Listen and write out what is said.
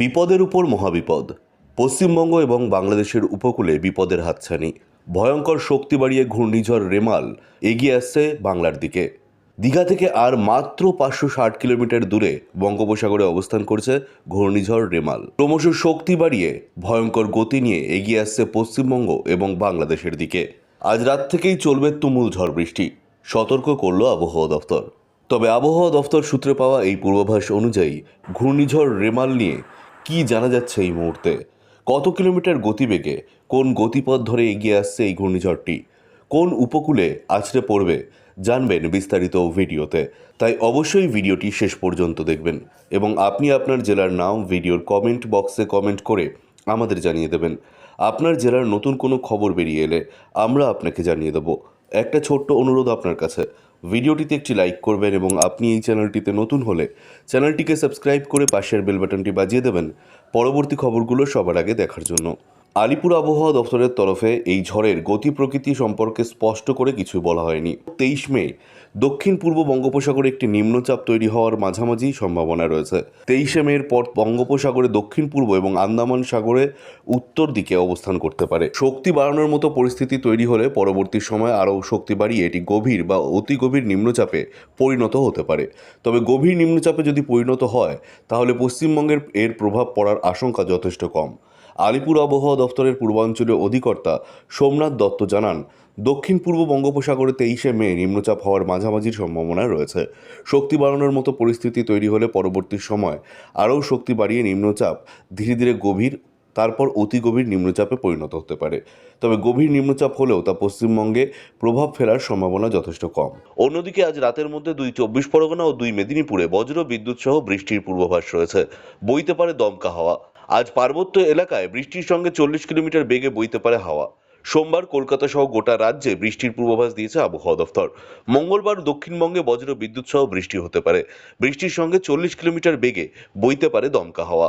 বিপদের উপর মহাবিপদ। পশ্চিমবঙ্গ এবং বাংলাদেশের উপকূলে বিপদের হাতছানি। ভয়ঙ্কর শক্তি বাড়িয়ে ঘূর্ণিঝড় রেমাল এগিয়ে আসছে বাংলার দিকে। দীঘা থেকে আর মাত্র পাঁচশো ষাট কিলোমিটার দূরে বঙ্গোপসাগরে অবস্থান করছে ঘূর্ণিঝড় রেমাল। ক্রমশ শক্তি বাড়িয়ে ভয়ঙ্কর গতি নিয়ে এগিয়ে আসছে পশ্চিমবঙ্গ এবং বাংলাদেশের দিকে। আজ রাত থেকেই চলবে তুমুল ঝড় বৃষ্টি। সতর্ক করল আবহাওয়া দফতর। তবে আবহাওয়া দফতর সূত্রে পাওয়া এই পূর্বাভাস অনুযায়ী ঘূর্ণিঝড় রেমাল নিয়ে কি জানা যাচ্ছে এই মুহূর্তে? কত কিলোমিটার গতিবেগে? কোন গতিপথ ধরে এগিয়ে আসছে এই ঘূর্ণিঝড়টি? কোন উপকূলে আছড়ে পড়বে? জানবেন বিস্তারিত ভিডিওতে। তাই অবশ্যই ভিডিওটি শেষ পর্যন্ত দেখবেন এবং আপনি আপনার জেলার নাম ভিডিওর কমেন্ট বক্সে কমেন্ট করে আমাদের জানিয়ে দেবেন। আপনার জেলার নতুন কোনো খবর বেরিয়ে এলে আমরা আপনাকে জানিয়ে দেব। একটা ছোট্ট অনুরোধ আপনার কাছে। ভিডিওটিতে একটি লাইক করবেন এবং আপনি এই চ্যানেলটিতে নতুন হলে চ্যানেলটিকে সাবস্ক্রাইব করে পাশের বেল বাটনটি বাজিয়ে দেবেন। পরবর্তী খবরগুলো সবার আগে দেখার জন্য। আলিপুর আবহাওয়া দফতরের তরফে এই ঝড়ের গতি প্রকৃতি সম্পর্কে স্পষ্ট করে কিছু বলা হয়নি। তেইশ মে, দক্ষিণ পূর্ব বঙ্গোপসাগরে একটি নিম্নচাপ তৈরি হওয়ার মাঝামাঝি সম্ভাবনা রয়েছে। তেইশে মের পর বঙ্গোপসাগরে দক্ষিণ পূর্ব এবং আন্দামান সাগরে উত্তর দিকে অবস্থান করতে পারে। শক্তি বাড়ানোর মতো পরিস্থিতি তৈরি হলে পরবর্তী সময়ে আরও শক্তি বাড়িয়ে এটি গভীর বা অতি গভীর নিম্নচাপে পরিণত হতে পারে। তবে গভীর নিম্নচাপে যদি পরিণত হয়, তাহলে পশ্চিমবঙ্গের এর প্রভাব পড়ার আশঙ্কা যথেষ্ট কম। আলিপুর আবহাওয়া দফতরের পূর্বাঞ্চলীয় অধিকর্তা সোমনাথ দত্ত জানান, দক্ষিণ পূর্ব বঙ্গোপসাগরে তেইশে মে নিম্নচাপ হওয়ার মাঝামাঝির সম্ভাবনা রয়েছে। শক্তি বাড়ানোর মতো পরিস্থিতি তৈরি হলে পরবর্তী সময় আরও শক্তি বাড়িয়ে নিম্নচাপ ধীরে ধীরে গভীর, তারপর অতি গভীর নিম্নচাপে পরিণত হতে পারে। তবে গভীর নিম্নচাপ হলেও তা পশ্চিমবঙ্গে প্রভাব ফেলার সম্ভাবনা যথেষ্ট কম। অন্যদিকে আজ রাতের মধ্যে দুই চব্বিশ পরগনা ও দুই মেদিনীপুরে বজ্র বিদ্যুৎ সহ বৃষ্টির পূর্বাভাস রয়েছে। বইতে পারে দমকা হাওয়া। আজ পার্বত্য এলাকায় বৃষ্টির সঙ্গে চল্লিশ কিলোমিটার বেগে বইতে পারে হাওয়া। সোমবার কলকাতা সহ গোটা রাজ্যে বৃষ্টির পূর্বাভাস দিয়েছে আবহাওয়া দফতর। মঙ্গলবার দক্ষিণবঙ্গে বজ্র বিদ্যুৎ সহ বৃষ্টি হতে পারে। বৃষ্টির সঙ্গে চল্লিশ কিলোমিটার বেগে বইতে পারে দমকা হাওয়া।